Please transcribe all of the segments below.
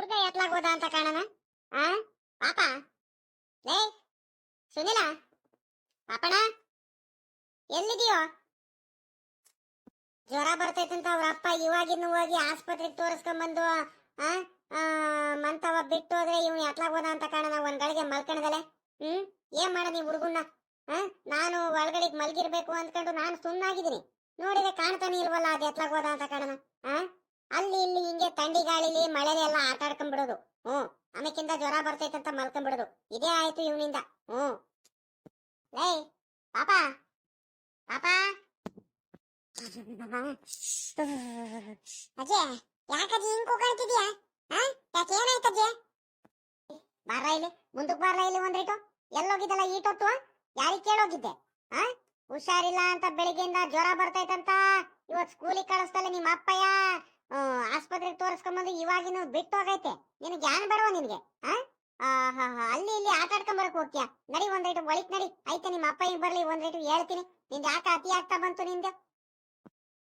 ಹುಡ್ಗ ಎತ್ಲಾಗೋದ ಅಂತ ಕಾಣನ? ಆ? ಪಾಪ? ಲೇ, ಸುನಿಲ ಪಾಪಣ ಎಲ್ಲಿದೀಯೋ? ಜ್ವರ ಬರ್ತೈತಂತ ಅವ್ರ ಅಪ್ಪ ಇವಾಗಿನ್ನು ಹೋಗಿ ಆಸ್ಪತ್ರೆಗೆ ತೋರಿಸ್ಕೊಂಬಂದು, ಆ ಮಂತವ ಬಿಟ್ಟು ಹೋದ್ರೆ ಇವ್ನು ಎತ್ಲಾಗೋದ ಅಂತ ಕಾಣನ ಒಂದ್ ಗಳಿಗೆ ಮಲ್ಕಣದಲೆ ಹ್ಮ್? ಏನ್ ಮಾಡ ನೀವು ಹುಡುಗನ್ನ? ನಾನು ಒಳಗಡೆ ಮಲ್ಗಿರ್ಬೇಕು ಅಂದ್ಕೊಂಡು ನಾನು ಸುಮ್ಮನಾಗಿದ್ದೀನಿ ನೋಡಿದ್ರೆ ಕಾಣ್ತಾನೆ ಇಲ್ವಲ್ಲ ಅದು ಎತ್ಲಾಗೋದ ಅಂತ ಕಾಣನ? ಆ? ಅಲ್ಲಿ ಇಲ್ಲಿ ಹಿಂಗೆ ತಂಡಿ ಗಾಳಿಲಿ ಮಳೆಲಿ ಎಲ್ಲ ಆಟ ಆಡ್ಕೊಂಡ್ಬಿಡೋದು. ಹ್ಮ್ ಆಮೇಕಿಂದ ಜ್ವರ ಬರ್ತೈತಂತ ಮಲ್ಕೊಂಡ್ಬಿಡೋದು. ಇದೇ ಆಯ್ತು ಇವನಿಂದ. ಹ್ಮ್ ಲೇ, ಪಾಪ. ಪಾಪ. ಅಜ್ಜೆ ಯಾಕಜ್ಜಿ ಹಿಂಗ್ ಕೂಗಾಡ್ತಿದ್ಯಾ? ಹಾ? ಯಾಕೆ ಏನಾಯ್ತಜ್ಜೆ ಬಾರ ಇಲ್ಲಿ, ಮುಂದಕ್ಕೆ ಬಾರ ಇಲ್ಲಿ ಒಂದ್ರಿಟು ಎಲ್ಲೋಗಿದ್ದಲ್ಲ ಈಟೊತ್ತು ಯಾರಿಗೆ ಕೇಳೋಗಿದ್ದೆ? ಹಾ? ಹುಷಾರಿಲ್ಲ ಅಂತ ಬೆಳಿಗ್ಗೆಯಿಂದ ಜ್ವರ ಬರ್ತೈತಂತ. ಇವತ್ ಸ್ಕೂಲಿಗೆ ಕಳಿಸ್ತಲ್ಲ ನಿಮ್ಮ ಅಪ್ಪಯ್ಯ ಆಸ್ಪತ್ರೆಗೆ ತೋರಿಸ್ಕೊಂಬಂದು ಇವಾಗಿನ ಬಿಟ್ಟು ಹೋಗೈತೆ. ನಿನ್ ಜ್ಞಾನ ಬರುವ ನಿನಗೆ ಅಲ್ಲಿ ಇಲ್ಲಿ ಆಟ ಆಡ್ಕೊಂಡ್ ಬರಕ್ ಹೋಗ್ತೀಯ? ನಡಿ ಒಂದ್ ರೈಟ್ ಒಳಿಕ್ ನಡಿ. ಐತೆ ನಿಮ್ಮ ಅಪ್ಪ ಹಿಂಗ್ ಬರ್ಲಿ, ಒಂದ್ ರೈಟ್ ಹೇಳ್ತೀನಿ. ನಿಂದ ಯಾಕ ಅತಿ ಆಗ್ತಾ ಬಂತು ನಿಂದು.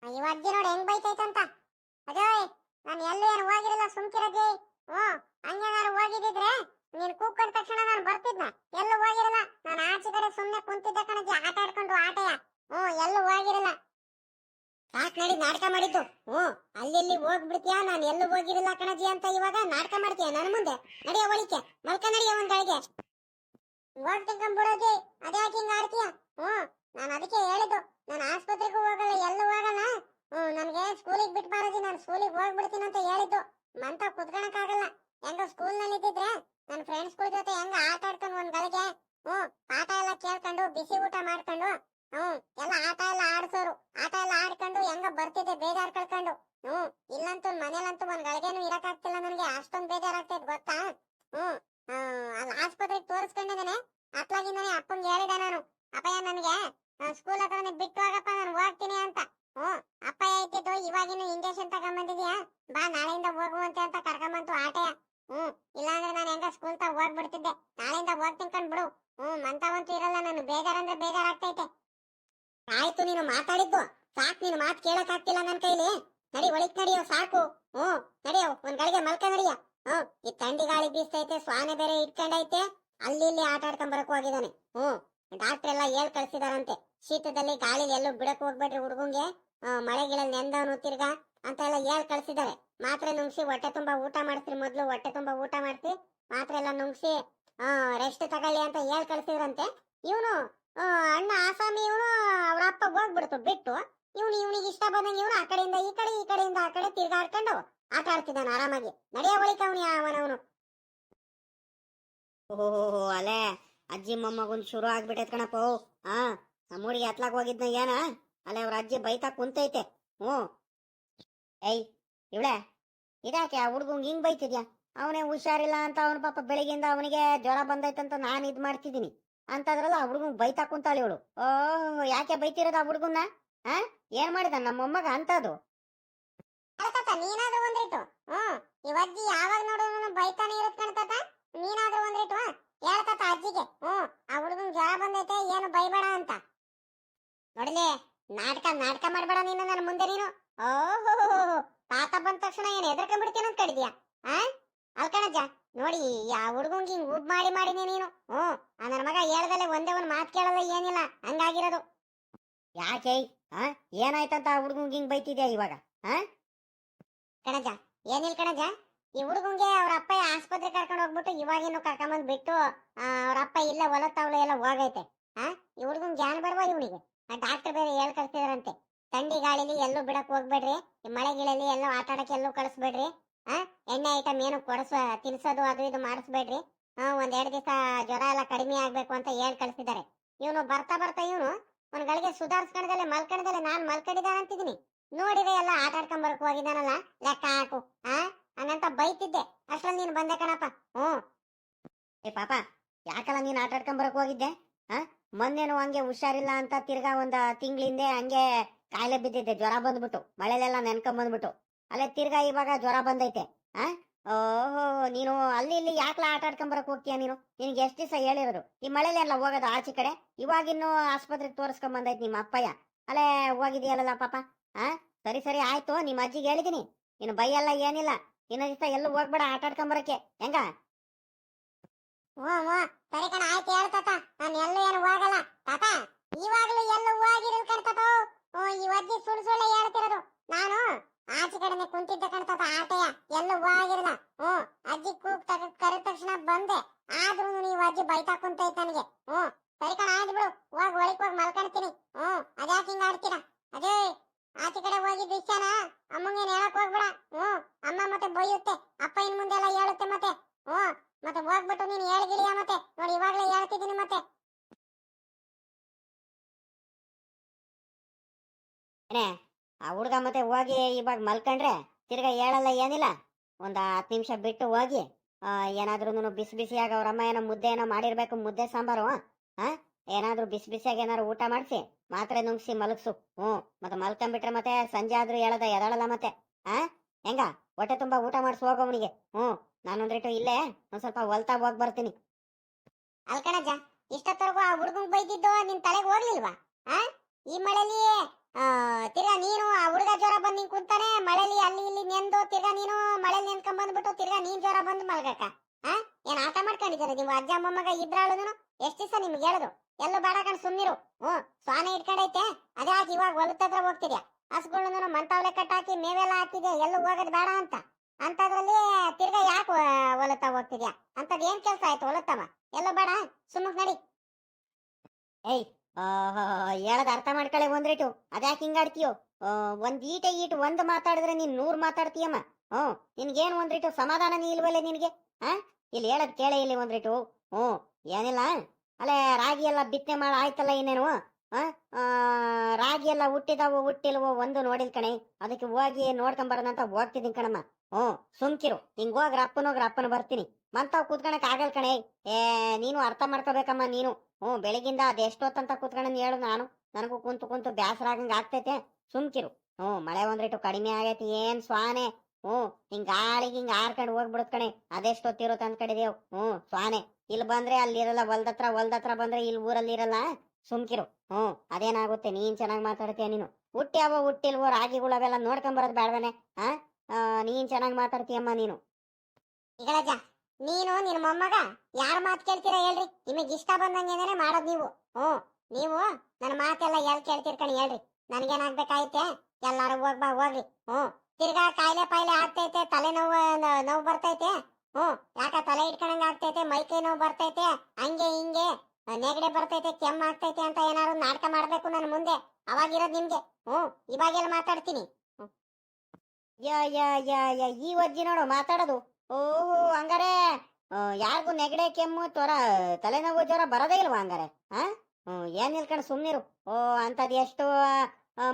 ಇವ ಅಜ್ಜಿ ನೋಡಿ, ಹೆಂಗ್ ಬೈತೈತಂತ ಅದೇ ನಾನು ಎಲ್ಲೂ ಏನು ಹೋಗಿರಲ್ಲ ಸುಮ್ಕಿರಜ್ಜಿ ಹ್ಮ್ ಹಂಗೇನಾರು ಹೋಗಿದ್ದಿದ್ರೆ ನೀನ್ ಕೂಕೊಂಡ ತಕ್ಷಣ ನಾನು ಬರ್ತಿದ್ನ. ಎಲ್ಲೂ ಹೋಗಿರಲ್ಲ ನಾನು ಆಚೆ ಕಡೆ ಸುಮ್ನೆ ಕುಂತಿದ್ದೆ ಕಣಜ್ಜಿ, ಆಟ ಆಡ್ಕೊಂಡು ಆಟಯ. ಹ್ಮ್ ಎಲ್ಲೂ ಹೋಗಿರಲ್ಲ ಸಾಕ್ ನಡಿ ನಾಟಕ ಮಾಡಿದ್ದು? ಹ್ಞೂ ಅಲ್ಲಿ ಹೋಗ್ಬಿಡ್ತೀಯಾ? ನಾನು ಎಲ್ಲೂ ಹೋಗಿರಲ್ಲ ಕಣಜಿ ಅಂತ ಇವಾಗ ನಾಟಕ ಮಾಡ್ತೀಯ ನನ್ನ ಮುಂದೆ? ನಡೆಯ ಒಳಿಕೆ ಮಲ್ಕ ನಡೆಯ ಒಂದ್ ಗಳಿಗೆ ಹೋಗ್ತಿಕೊಂಡ್ಬಿಡೋದಿ ಅದೇ ಯಾಕೆ ಹಿಂಗ ಆಡ್ತೀಯ? ಹ್ಮ್ ನಾನು ಅದಕ್ಕೆ ಹೇಳಿದ್ದು, ನಾನು ಆಸ್ಪತ್ರೆಗೂ ಹೋಗಲ್ಲ, ಎಲ್ಲೂ ಹೋಗಲ್ಲ. ಹ್ಮ್ ನನಗೆ ಸ್ಕೂಲಿಗೆ ಬಿಟ್ಟು ಬಾರಜಿ, ನಾನು ಸ್ಕೂಲಿಗೆ ಹೋಗ್ಬಿಡ್ತೀನಿ ಅಂತ ಹೇಳಿದ್ದು. ಮಂತ ಕುತ್ಕೊಳಕ್ಕಾಗಲ್ಲ. ಹೆಂಗ ಸ್ಕೂಲ್ನಲ್ಲಿ ಇದ್ದಿದ್ರೆ ನನ್ನ ಫ್ರೆಂಡ್ಸ್ ಜೊತೆ ಹೆಂಗ ಆಟ ಆಡ್ಕೊಂಡು ಒಂದ್ ಗಳಿಗೆ? ಹ್ಮ್ ಪಾಠ ಎಲ್ಲ ಕೇಳ್ಕೊಂಡು, ಬಿಸಿ ಊಟ ಮಾಡ್ಕೊಂಡು ಹ್ಮ್ ಎಲ್ಲ ಆಟ ಎಲ್ಲ ಆಡ್ಸೋರು ಆಟ ಎಲ್ಲ ಆಡ್ಕೊಂಡು ಹೆಂಗ ಬರ್ತಿದ್ದೆ ಬೇಜಾರ್ ಕಳ್ಕೊಂಡು ಹ್ಮ್ ಇಲ್ಲಂತೂ ಮನೇಲಂತೂ ಒಂದ್ ಗಳಿಗೆನೂ ಇರಕ್ಕಾಗ್ತಿಲ್ಲ ನನಗೆ ಅಷ್ಟೊಂದ್ ಬೇಜಾರಾಗ್ತೈತ್ ಗೊತ್ತಾ ಹ್ಮ್ ಆ, ಅಲ್ಲಿ ಆಸ್ಪತ್ರೆಗೆ ತೋರಿಸ್ಕೊಂಡಿದ್ದೇನೆ ಅತ್ಲಾಗಿಂದಾನೆ ಅಪ್ಪಂಗೆ ಹೇಳಿದೆ ನಾನು ಅಪ್ಪಯ್ಯ ನನಗೆ ಸ್ಕೂಲ್ ಹತ್ರನೇ ಬಿಟ್ಟು ಹೋಗಪ್ಪ ನಾನು ಹೋಗ್ತೀನಿ ಅಂತ ಹ್ಮ್ ಅಪ್ಪಯ್ಯ ಇದ್ದಿದ್ದು ಇವಾಗಿನ ಇಂಜೆಕ್ಷನ್ ತಗೊಂಬಂದಿದ್ಯಾ ಬಾ ನಾಳೆಯಿಂದ ಹೋಗುವಂತೆ ಅಂತ ಕರ್ಕೊಂಬಂತು ಆಟಯ ಹ್ಮ್ ಇಲ್ಲಾಂದ್ರೆ ನಾನು ಹೆಂಗ ಸ್ಕೂಲ್ ತ ಹೋಗ್ಬಿಡ್ತಿದ್ದೆ ನಾಳೆಯಿಂದ ಹೋಗ್ತೀನಿ ಕಣ್ ಬಿಡು ಹ್ಮ್ ಮಂತವಂತೂ ಇರಲ್ಲ ನಾನು ಬೇಜಾರಂದ್ರೆ ಬೇಜಾರಾಗ್ತೈತೆ ಆಯ್ತು ನೀನು ಮಾತಾಡಿದ್ದು ಸಾಕ್ ನೀನು ಮಾತು ಕೇಳಕ್ ಆಗ್ತಿಲ್ಲ ನನ್ ಕೈಲಿ ನಡಿ ಒಳಿಕ್ ನಡಿಯೋ ಸಾಕು ಹ್ಮ್ ನಡಿಯೋ ಒಂದ್ ಗಳಿಗೆ ಮಲ್ಕ ನಡಿಯ ಹ್ಮ್ ಈ ಥಂಡಿ ಗಾಳಿ ಬೀಸ್ತೈತೆ ಸ್ವಾನೆ ಬೇರೆ ಇಟ್ಕೊಂಡೈತೆ ಅಲ್ಲಿ ಇಲ್ಲಿ ಆಟ ಆಡ್ಕೊಂಡ್ ಬರಕ್ ಹೋಗಿದಾನೆ. ಹ್ಮ್ ಡಾಕ್ಟರ್ ಎಲ್ಲ ಹೇಳ್ ಕಳ್ಸಿದಾರಂತೆ. ಶೀತದಲ್ಲಿ ಗಾಳಿಲಿ ಎಲ್ಲೂ ಬಿಡಕ್ ಹೋಗ್ಬೇಡ್ರಿ ಹುಡುಗಂಗೆ. ಮಳೆಗಿಳಲ್ಲಿ ನೆಂದವನು ತಿರ್ಗಾ ಅಂತ ಎಲ್ಲ ಹೇಳ್ ಕಳ್ಸಿದಾರೆ. ಮಾತ್ರ ನುಂಗ್ಸಿ ಹೊಟ್ಟೆ ತುಂಬಾ ಊಟ ಮಾಡ್ತೀರಿ ಮೊದ್ಲು, ಹೊಟ್ಟೆ ತುಂಬಾ ಊಟ ಮಾಡಿಸಿ, ಮಾತ್ರೆ ಎಲ್ಲ ನುಂಗ್ಸಿ ರೆಸ್ಟ್ ತಗೊಳ್ಳಿ ಅಂತ ಹೇಳ್ ಕಳ್ಸಿದ್ರಂತೆ. ಇವನು ಅಣ್ಣ ಆಸಾಮಿ ಇವನು ಅವ್ರ ಅಪ್ಪ ಹೋಗ್ಬಿಡ್ತು, ಬಿಟ್ಟು ಇವನು ಇವನಿಗೆ ಇಷ್ಟ ಬಂದಂಗೆ ಇವನು ಆ ಕಡೆಯಿಂದ ಈ ಕಡೆ, ಈ ಕಡೆಯಿಂದ ಆ ಕಡೆ ತಿರ್ಗಾಡ್ಕೊಂಡು ಆಟ ಆಡ್ತಿದ್ದಾನೆ ಆರಾಮಾಗಿ. ನಡೆಯ ಬಳಿಕ ಅವನು ಅವನವನು ಓಹೋ ಅಲೆ, ಅಜ್ಜಿ ಮೊಮ್ಮಗುನ್ ಶುರು ಆಗ್ಬಿಟ್ಟೈತ್ ಕಣಪ್ಪ ಹಾ ನಮ್ಮೂರಿಗೆ ಹತ್ಲಾಕ್ ಹೋಗಿದ್ನ ಏನ? ಅಲೆ, ಅವ್ರ ಅಜ್ಜಿ ಬೈತಾ ಕುಂತೈತೆ, ಹ್ಞೂ. ಏಯ್, ಇವಳೆ ಇದಾಕೆ ಆ ಹುಡುಗ ಹಿಂಗ್ ಬೈತಿದ್ಯಾ? ಅವನೇ ಹುಷಾರಿಲ್ಲ ಅಂತ ಅವನ ಪಾಪ ಬೆಳಿಗ್ಗೆಯಿಂದ ಅವನಿಗೆ ಜ್ವರ ಬಂದೈತಂತ ನಾನು ಇದ್ ಮಾಡ್ತಿದ್ದೀನಿ. ಅಂತದ್ರಲ್ಲ ಆ ಹುಡುಗ ಬೈತಾ ಕುಂತಾಳೆ ಇವಳು. ಓಹ್ ಯಾಕೆ ಬೈತಿರೋದು ಆ ಹುಡುಗನ್ನ? ಹಾ ಏನ್ ಮಾಡಿದ ನಮ್ಮ ಮೊಮ್ಮಗ ಅಂತದು? ನೀನಾದ್ರೂ ಒಂದಿಟ್ಟು ಹ್ಮ್ ಇವಜ್ಜಿ ಯಾವಾಗ ನೋಡೋನು ಬೈತಾನೆ ಇರುತ್ತೆ ಕಣ್ತಾತ ನೀನಾದ್ರೂ ಒಂದಿಟ್ಟು ಹೇಳ್ತಾತ ಅಜ್ಜಿಗೆ, ಹ್ಮ್, ಆ ಹುಡುಗನ್ ಜ್ವರ ಬಂದೈತೆ, ಏನು ಬೈಬೇಡ ಅಂತ. ನೋಡಿಲಿ, ನಾಟಕ ನಾಟಕ ಮಾಡ್ಬೇಡ ನೀನು ನನ್ನ ಮುಂದೆ ನೀನು. ಓಹೋ ತಾತ ಬಂದ ತಕ್ಷಣ ಏನ್ ಹೆದರ್ಕೊಂಡ್ಬಿಡ್ತೀನಿ ಅಂತ ಕಡಿದ್ಯಾ ಆ? ಅಲ್ಕಣಜ್ಜ ನೋಡಿ ಆ ಹುಡುಗಂಗೆ ಹಿಂಗ್ ಉಬ್ ಮಾಡಿ ಮಾಡಿನಿ ನೀನು. ಹ್ಮ್, ಆ ನನ್ನ ಮಗ ಹೇಳ್ದಲ್ಲೇ ಒಂದೇ ಒಂದ್ ಮಾತು ಕೇಳಲ್ಲ, ಏನಿಲ್ಲ, ಹಂಗಾಗಿರೋದು. ಯಾಕೆ? ಆ, ಏನಾಯ್ತಂತ ಆ ಹುಡುಗಂಗೆ ಹಿಂಗ್ ಬೈತಿದ್ಯಾ ಇವಾಗ, ಆ? ಕಣಜ ಏನಿಲ್ಲ ಕಣಜ ಈ ಹುಡುಗಂಗೆ ಅವ್ರ ಅಪ್ಪ ಆಸ್ಪತ್ರೆ ಕರ್ಕೊಂಡು ಹೋಗ್ಬಿಟ್ಟು ಇವಾಗೇನು ಕರ್ಕೊಂಬಂದ್ ಬಿಟ್ಟು ಅವ್ರ ಅಪ್ಪ ಇಲ್ಲ ಹೊಲ ತವಳು ಎಲ್ಲ ಹೋಗೈತೆ. ಆ, ಈ ಹುಡುಗನ್ ಜ್ಞಾನ ಬರುವ ಇವನಿಗೆ. ಆ ಡಾಕ್ಟರ್ ಬೇರೆ ಹೇಳ್ ಕಳ್ಸಿದಾರಂತೆ ಥಂಡಿ ಗಾಳಿಲಿ ಎಲ್ಲೂ ಬಿಡಕ್ ಹೋಗ್ಬೇಡ್ರಿ. ಈ ಮಳೆ ಗಿಳಲ್ಲಿ ಎಲ್ಲೂ ಆಟ ಆಡಕ್ ಎಲ್ಲೂ ಕಳಿಸ್ಬೇಡ್ರಿ. ಆ, ಎಣ್ಣೆ ಐಟಮ್ ಏನು ಕೊಡಸ, ತಿನ್ಸೋದು ಅದು ಇದು ಮಾಡಿಸ್ಬೇಡ್ರಿ. ಹಾ ಒಂದ್ ಎರಡು ದಿವಸ ಜ್ವರ ಎಲ್ಲ ಕಡಿಮೆ ಆಗ್ಬೇಕು ಅಂತ ಹೇಳ್ ಕಳ್ಸಿದ್ದಾರೆ ಇವನು ಬರ್ತಾ ಬರ್ತಾ ಇವನು ಒಂದ್ ಗಳಿಗೆ ಮಲ್ಕೊಂಡದಲ್ಲೇ ನಾನ್ ಮಲ್ಕೊಂಡಿದ್ದಾನೆ ಅಂತಿದ್ದೀನಿ ನೋಡಿದ್ರೆ ಎಲ್ಲ ಆಟ ಆಡ್ಕೊಂಡ್ ಬರಕ್ ಹೋಗಿದ್ದಾನಲ್ಲ. ಲೆಕ್ಕ ಹಾಕು. ಆ? ಹಂಗಂತ ಬೈತಿದ್ದೆ. ಅಷ್ಟ್ರಲ್ಲಿ ನೀನು ಬಂದೆ ಕಣಪ್ಪ. ಹ್ಮ್ ಏ ಪಾಪ, ಯಾಕಲ್ಲ ನೀನು ಆಟ ಆಡ್ಕೊಂಡ್ ಬರಕ್ ಹೋಗಿದ್ದೆ? ಹಾ? ಮೊನ್ನೆನು ಹಂಗೆ ಹುಷಾರಿಲ್ಲ ಅಂತ ತಿರ್ಗಾ ಒಂದ ತಿಂಗಳಿಂದೆ ಹಂಗೆ ಕಾಯಿಲೆ ಬಿದ್ದಿದ್ದೆ ಜ್ವರ ಬಂದ್ಬಿಟ್ಟು. ಮಳೆಲೆಲ್ಲ ನೆನ್ಕೊಂಡ್ ಬಂದ್ಬಿಟ್ಟು. ಅಲ್ಲೇ ತಿರ್ಗಾ ಇವಾಗ ಜ್ವರ ಬಂದೈತೆ. ಹಾ? ಓಹೋ, ನೀನು ಅಲ್ಲಿ ಇಲ್ಲಿ ಯಾಕಲ ಆಟ ಆಡ್ಕೊಂಬರಕ್ ಹೋಗ್ತೀಯ ನೀನು? ನಿನ್ಗೆ ಎಷ್ಟು ದಿವಸ ಹೇಳಿರೋದು? ಈ ಮಳೆಲೆಲ್ಲ ಹೋಗೋದು ಆಚೆ ಕಡೆ? ಇವಾಗಿನ್ನೂ ಆಸ್ಪತ್ರೆಗೆ ತೋರಿಸ್ಕೊಂಡ್ ಬಂದೈತೆ ನಿಮ್ಮ ಅಪ್ಪಯ್ಯ. ಅಲ್ಲೇ ಹೋಗಿದೆಯಲ್ಲ ಪಾಪ? ಹಾ? ಸರಿ ಸರಿ, ಆಯ್ತು. ನಿಮ್ಮ ಅಜ್ಜಿಗೆ ಹೇಳಿದೀನಿ. ನೀನು ಬೈಯಲ್ಲ ಏನಿಲ್ಲ. ದಿವಸ ಎಲ್ಲೂ ಹೋಗ್ಬೇಡ, ಆಟ ಆಡ್ಕೊಂಬರಕ್ಕೆ. ಹೆಂಗ? ಹ್ಞೂ ಹ್ಞೂ ಸರಿ ಕಣ, ಆಯ್ತು ಹೇಳ್ತಾತ ನಾನು ಎಲ್ಲೂ ಏನು ಹೋಗಲ್ಲ. ತಾತ, ಇವಾಗ್ಲೂ ಎಲ್ಲೂ ಹೋಗಿರಲ್ ಕಣ್ತಾತ ಓ ಈ ಅಜ್ಜಿ ಸುಳ್ಳು ಸುಳ್ಳು ಹೇಳ್ತಿರೋದು. ನಾನು ಆಚೆ ಕಡೆನೆ ಕುಂತಿದ್ದ ಕಣ್ತಾತ ಆಟೆಯ. ಎಲ್ಲೂ ಹೋಗಿರಲ್ಲ. ಹ್ಞೂ ಅಜ್ಜಿ ಕೂಗ್ ಕರೆದ ತಕ್ಷಣ ಬಂದೆ. ಆದ್ರೂ ನೀವು ಅಜ್ಜಿ ಬೈತಾ ಕುಂತೈತೆ ನನಗೆ ಹ್ಞೂ ಸರಿ ಕಣ ಆಯ್ತು ಬಿಡು ಹೋಗಿ ಒಳಗೆ ಹೋಗಿ ಮಲ್ಕೊಳ್ತೀನಿ ಹ್ಞೂ ಅದ್ಯಾಕೆ ಹಿಂಗ ಆಡ್ತೀರಾ ಅದೇ ಆಚೆ ಕಡೆ ಹೋಗಿದ್ದ ವಿಷಯನ ಅಮ್ಮಂಗೇನು ಹೇಳಕ್ ಹೋಗ್ಬೇಡ ಹ್ಞೂ ಅಮ್ಮ ಮತ್ತೆ ಬೈಯುತ್ತೆ ಅಪ್ಪ ಇನ್ ಮುಂದೆ ಎಲ್ಲ ಹೇಳುತ್ತೆ ಮತ್ತೆ ಹ್ಞೂ ಮತ್ತೆ ಹೋಗ್ಬಿಟ್ಟು ನೀನು ಹೇಳ್ಗಿಳಿಯ ಮತ್ತೆ ನೋಡಿ ಇವಾಗ್ಲೇ ಹೇಳ್ತಿದ್ದೀನಿ ಮತ್ತೆ ಏನೇ ಆ ಹುಡ್ಗ ಮತ್ತೆ ಹೋಗಿ ಇವಾಗ ಮಲ್ಕೊಂಡ್ರೆ ತಿರ್ಗಾ ಹೇಳಲ್ಲ ಏನಿಲ್ಲ. ಒಂದ್ ಹತ್ತು ನಿಮಿಷ ಬಿಟ್ಟು ಹೋಗಿ ಏನಾದ್ರೂ ಬಿಸಿ ಬಿಸಿಯಾಗ ಅವ್ರ ಅಮ್ಮ ಏನೋ ಮುದ್ದೆ ಏನೋ ಮಾಡಿರ್ಬೇಕು ಮುದ್ದೆ ಸಾಂಬಾರು ಹಾ ಏನಾದ್ರೂ ಬಿಸಿ ಬಿಸಿಯಾಗಿ ಏನಾದ್ರು ಊಟ ಮಾಡಿಸಿ ಮಾತ್ರೆ ನುಂಗ್ಸಿ ಮಲಗ್ಸು. ಹ್ಞೂ ಮತ್ತೆ ಮಲ್ಕೊಂಡ್ಬಿಟ್ರೆ ಮತ್ತೆ ಸಂಜೆ ಆದ್ರೂ ಹೇಳದ ಎದಳಲ್ಲ ಮತ್ತೆ ಆ? ಹೆಂಗ? ಹೊಟ್ಟೆ ತುಂಬಾ ಊಟ ಮಾಡಿಸಿ ಹೋಗೋವನಿಗೆ ಹ್ಞೂ ನಾನೊಂದ್ರಿಟ್ಟು ಇಲ್ಲೇ ಒಂದ್ ಸ್ವಲ್ಪ ಹೊಲ್ತಾ ಹೋಗಿ ಬರ್ತೀನಿ. ಅಲ್ಕಣಜ್ಜ ಇಷ್ಟೊತ್ತವರೆಗೂ ಆ ಹುಡುಗಂಗ್ ಬೈದಿದ್ದು ನಿನ್ ತಲೆಗೆ ಹೋಗ್ಲಿಲ್ವಾ ಆ? ಈ ಮಳೆಲಿ ಆ, ತಿರ್ಗಾ ನೀನು ಆ ಹುಡುಗ ಜ್ವರ ಬಂದು ನೀನ್ ಕುಂತಾನೆ, ಮಳೆಲಿ ಅಲ್ಲಿ ಇಲ್ಲಿ ನೆಂದು, ತಿರ್ಗಾ ನೀನು ಮಳೆಲಿ ನೆನ್ಕೊಂಡ್ ಬಂದ್ಬಿಟ್ಟು ತಿರ್ಗಾ ನೀನ್ ಜ್ವರ ಬಂದು ಮಲ್ಗಕ್ಕ ಆ? ಏನ್ ಆಟ ಮಾಡ್ಕೊಂಡಿದ್ದೀರ ನೀವು? ಅಜ್ಜ ಮೊಮ್ಮಗ ಇಬ್ರಾಳುನು ಎಷ್ಟು ದಿವಸ ನಿಮ್ಗೆ ಹೇಳುದು? ಎಲ್ಲೂ ಬೇಡ ಕಣ್, ಸುಮ್ನಿರು. ಹ್ಮ್ ಸ್ವಾನೆ ಇಟ್ಕೊಂಡೈತೆ. ಅದೇ ಹಾಕಿ ಇವಾಗ ಹೋಗ್ತೀಯಾ ಹೋಗ್ತಿದ್ಯಾ? ಹಸ್ಗಳನ್ನ ಕಟ್ ಕಟ್ಟಾಕಿ ಮೇವೆಲ್ಲ ಹಾಕಿದೆ, ಎಲ್ಲೂ ಹೋಗದ್ ಬೇಡ ಅಂತ. ಅಂತದ್ರಲ್ಲಿ ತಿರ್ಗಾ ಯಾಕೆ ಹೊಲತ್ತ ಹೋಗ್ತಿದ್ಯಾ? ಅಂತದ್ ಏನ್ ಕೆಲ್ಸ ಆಯ್ತು ಹೊಲತ್ತವ ಎಲ್ಲ ಬೇಡ? ಸುಮ್ಮಕ್ ನಡಿ. ಏಯ್ ಹೇಳದ ಅರ್ಥ ಮಾಡ್ಕೊಳ್ಳೆ ಒಂದ್ರೇಟು. ಅದ್ಯಾಕೆ ಹಿಂಗಾಡ್ತೀಯೋ ಒಂದ್ ಈಟ ಈಟ್ ಒಂದ್ ಮಾತಾಡಿದ್ರೆ ನೀನ್ ನೂರ್ ಮಾತಾಡ್ತೀಯಮ್ಮ. ಹ್ಮ್ ನಿನ್ಗೇನ್ ಸಮಾಧಾನ ನೀ ನಿನ್ಗೆ ನಿನಗೆ? ಆ? ಇಲ್ಲಿ ಹೇಳದ್ ಕೇಳೇ ಇಲ್ಲಿ ಒಂದ್ರಿಟು. ಹ್ಮ್ ಏನಿಲ್ಲ. ಅಲ್ಲೇ ರಾಗಿ ಎಲ್ಲ ಬಿತ್ತನೆ ಮಾಡ ಆಯ್ತಲ್ಲ ಇನ್ನೇನು? ರಾಗಿ ಎಲ್ಲ ಹುಟ್ಟಿದಾವೋ ಹುಟ್ಟಿಲ್ವೋ ಒಂದು ನೋಡಿಲ್ ಕಣೆ. ಅದಕ್ಕೆ ಹೋಗಿ ನೋಡ್ಕೊಂಬರೋದಂತ ಹೋಗ್ತಿದ್ದೀನಿ ಕಣಮ್ಮ. ಹ್ಞೂ, ಸುಮ್ಕಿರು. ಹಿಂಗ್ ಹೋಗ್ರ ಅಪ್ಪನೋಗ್ರ ಅಪ್ಪನ ಬರ್ತೀನಿ. ಮಂತಾವ್ ಕೂತ್ಕೊಳಕ್ ಆಗಲ್ ಕಣೆ. ಏ, ನೀನು ಅರ್ಥ ಮಾಡ್ಕೋಬೇಕಮ್ಮ ನೀನು. ಹ್ಞೂ ಬೆಳಗಿಂದ ಅದು ಎಷ್ಟೊತ್ತಂತ ಕೂತ್ಕೊಂಡು ಹೇಳು ನಾನು. ನನಗೂ ಕುಂತು ಕುಂತು ಬ್ಯಾಸರ ಆಗಂಗೆ ಆಗ್ತೈತೆ. ಸುಮ್ಕಿರು ಹ್ಞೂ, ಮಳೆ ಒಂದ್ರಿಟ್ಟು ಕಡಿಮೆ ಆಗೈತಿ. ಏನ್ ಸ್ವಾನೆ? ಹ್ಞೂ, ಹಿಂಗ್ ಗಾಳಿಗೆ ಹಿಂಗೆ ಆರ್ಕೊಂಡು ಹೋಗ್ಬಿಡುತ್ ಕಣೆ. ಅದೆಷ್ಟೊತ್ತಿರುತ್ತೆ ಅಂದ್ಕಡಿದೇವ್ ಹ್ಞೂ, ಸ್ವಾನೆ. ಇಲ್ಲಿ ಬಂದ್ರೆ ಅಲ್ಲಿರಲ್ಲ ಹೊಲ್ದತ್ರ ಹೊಲ್ದತ್ರ ಬಂದ್ರೆ ಇಲ್ಲಿ ಊರಲ್ಲಿ ಇರಲ್ಲ. ಸುಮ್ಕಿರು ಹ್ಞೂ, ಅದೇನಾಗುತ್ತೆ? ನೀನ್ ಚೆನ್ನಾಗಿ ಮಾತಾಡ್ತೀಯ ನೀನು? ಹುಟ್ಟ್ಯಾವೋ ಹುಟ್ಟಿಲ್ವೋ ರಾಗಿಗಳು ಅವೆಲ್ಲ ನೋಡ್ಕೊಂಡ್ ಬರೋದು ಬೇಡವನೆ ಆ? ನೀನ್ ಚೆನ್ನಾಗಿ ಮಾತಾಡ್ತೀಯಮ್ಮ ನೀನು? ನೀನು ನಿನ್ನ ಮೊಮ್ಮಗ ಯಾರ ಮಾತು ಕೇಳ್ತೀರಾ ಹೇಳ್ರಿ? ನಿಮಗೆ ಇಷ್ಟ ಬಂದಂಗೆನೆ ಮಾಡೋದು ನೀವು. ಹ್ಞೂ, ನೀವು ನನ್ನ ಮಾತೆಲ್ಲ ಎಲ್ ಕೇಳ್ತಿರ್ಕಣಿ ಹೇಳ್ರಿ. ನನ್ಗೇನಾಗ್ಬೇಕಾಯ್ತೆ ಎಲ್ಲಾರು ಹೋಗ್ಬಾ ಹೋಗ್ರಿ. ಹ್ಞೂ, ತಿರ್ಗಾ ಕಾಯಿಲೆ ಪಾಯಿಲೆ ಆಗ್ತೈತೆ, ತಲೆನೋವು, ನೋವು ಬರ್ತೈತೆ. ಹ್ಞೂ, ಯಾಕ ತಲೆ ಇಟ್ಕೊಂಡಂಗ ಆಗ್ತೈತೆ ಮೈಕೈ ನೋವು ಬರ್ತೈತೆ, ಹಂಗೆ ಹಿಂಗೆ, ನೆಗಡೆ ಬರ್ತೈತೆ, ಕೆಮ್ಮ ಆಗ್ತೈತೆ ಅಂತ ಏನಾದ್ರು ನಾಟಕ ಮಾಡ್ಬೇಕು ನನ್ನ ಮುಂದೆ? ಅವಾಗಿರೋದು ನಿಮ್ಗೆ. ಹ್ಞೂ, ಇವಾಗೆಲ್ಲ ಮಾತಾಡ್ತೀನಿ. ಯಾ ಯಾ ಯಾ ಯಾ, ಈ ಒಜ್ಜಿ ನೋಡು ಮಾತಾಡೋದು. ಓಹೋ, ಹಂಗಾರೆ ಯಾರಿಗೂ ನೆಗಡೆ, ಕೆಮ್ಮು ತ್ವರ ತಲೆನೋವು, ಜ್ವರ ಬರೋದೇ ಇಲ್ವಾ ಹಂಗಾರೆ ಹಾ ಏನ್ ನಿಲ್ಕೊಂಡು ಸುಮ್ನಿರು. ಓ ಅಂತದ್ ಎಷ್ಟು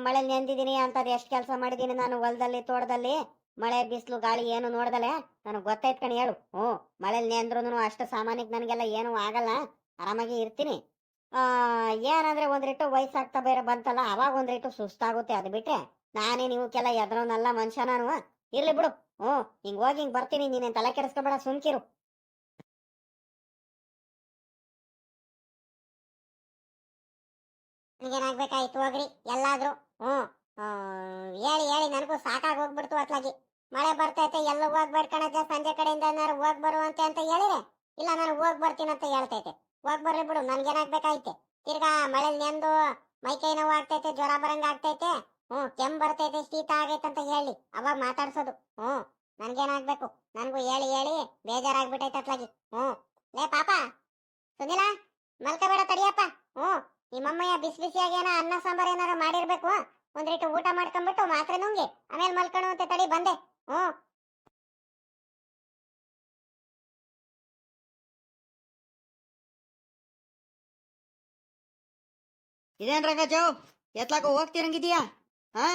ಮಳೆ ನೆಂದಿದೀನಿ ಅಂತದ್ ಎಷ್ಟು ಕೆಲಸ ಮಾಡಿದೀನಿ ನಾನು ಹೊಲದಲ್ಲಿ, ತೋಟದಲ್ಲಿ. ಮಳೆ, ಬಿಸಿಲು, ಗಾಳಿ ಏನು ನೋಡ್ದಲೆ? ನನಗೆ ಗೊತ್ತಾಯ್ತು ಕಣಿ, ಹೇಳು. ಹ್ಞೂ, ಮಳೆಲ್ ನೆಂದ್ರೂ ಅಷ್ಟು ಸಾಮಾನ್ಯಕ್ಕೆ ನನಗೆಲ್ಲ ಏನು ಆಗಲ್ಲ. ಆರಾಮಾಗಿ ಇರ್ತೀನಿ. ಏನಂದ್ರೆ ಒಂದ್ರಿಟ್ಟು ವಯಸ್ಸಾಗ್ತಾ ಬೇರೆ ಬಂತಲ್ಲ, ಅವಾಗ ಒಂದ್ರಿಟ್ಟು ಸುಸ್ತಾಗುತ್ತೆ, ಅದು ಬಿಟ್ರೆ ನಾನೇ ನೀವು ಕೆಲ ಎದ್ರೋನಲ್ಲ ಮನುಷ್ಯ ನಾನು. ಇರ್ಲಿ ಬಿಡು. ಹ್ಞೂ ಹಿಂಗ್ ಹೋಗಿ ಹಿಂಗ್ ಬರ್ತೀನಿ. ನೀನೇನ್ ತಲೆ ಕೆಡಿಸ್ಕೊಬೇಡ ಸುಮ್ಕಿರು ಏನಾಗ್ಬೇಕಾಯ್ತು ಹೋಗ್ರಿ ಎಲ್ಲಾದ್ರೂ. ಆ, ಹೇಳಿ ಹೇಳಿ ನನಗೂ ಸಾಕಾಗಿ ಹೋಗ್ಬಿಡ್ತು ಅತ್ಲಾಗಿ. ಮಳೆ ಬರ್ತೈತೆ ಎಲ್ಲ ಹೋಗ್ಬೇಡ ಬರ್ಕಣಜ್ಜ ಸಂಜೆ ಕಡೆಯಿಂದ ಏನಾರು ಹೋಗ್ ಬರುವಂತೆ ಅಂತ ಹೇಳಿದ್ರೆ ಇಲ್ಲ ನಾನು ಹೋಗ್ ಬರ್ತೀನಿ ಅಂತ ಹೇಳ್ತೈತೆ. ಹೋಗ್ ಬರ್ಲಿ ಬಿಡು ನನ್ಗೇನಾಗ್ಬೇಕಾಯ್ತೆ ತಿರ್ಗಾ ಮಳೆ ನೆಂದು ಮೈಕೈ ನೋವು ಆಗ್ತೈತೆ, ಜ್ವರ ಬರಂಗ ಆಗ್ತೈತೆ. ಹ್ಮ್, ಕೆಮ್ಮು ಬರ್ತೈತೆ, ಶೀತ ಆಗೈತೆ ಅಂತ ಹೇಳಿ, ಅವಾಗ ಮಾತಾಡ್ಸೋದು. ಹ್ಮ್, ನನ್ಗೇನಾಗ್ಬೇಕು? ನನಗೂ ಹೇಳಿ ಹೇಳಿ ಬೇಜಾರಾಗ್ಬಿಟ್ಟೈತೆ ಅತ್ಲಾಗಿ. ಹ್ಮ್. ಲೇ, ಪಾಪ, ಸುನಿಲ, ಮಲ್ಕಬೇಡ ತಡಿಯಪ್ಪ. ಹ್ಮ್, ನಿಮ್ಮಮ್ಮಯ್ಯ ಬಿಸಿ ಬಿಸಿಯಾಗಿ ಏನೋ ಅನ್ನ ಸಾಂಬಾರ್ ಏನಾರ ಮಾಡಿರ್ಬೇಕು. ಒಂದ್ರಿಟ್ಟು ಊಟ ಮಾಡ್ಕೊಂಡ್ಬಿಟ್ಟು ಮಾತ್ರೆ ನುಂಗಿ, ಆಮೇಲೆ ಮಲ್ಕೊಳ್ಳು ಅಂತ ತಡಿ, ಬಂದೆ. ಹ್ಮ್. ಇದೇನ್ ರಂಗಜೋ? ಎತ್ಲಾಕ ಹೋಗ್ತಿರಂಗಿದೀಯಾ? ಹಾ?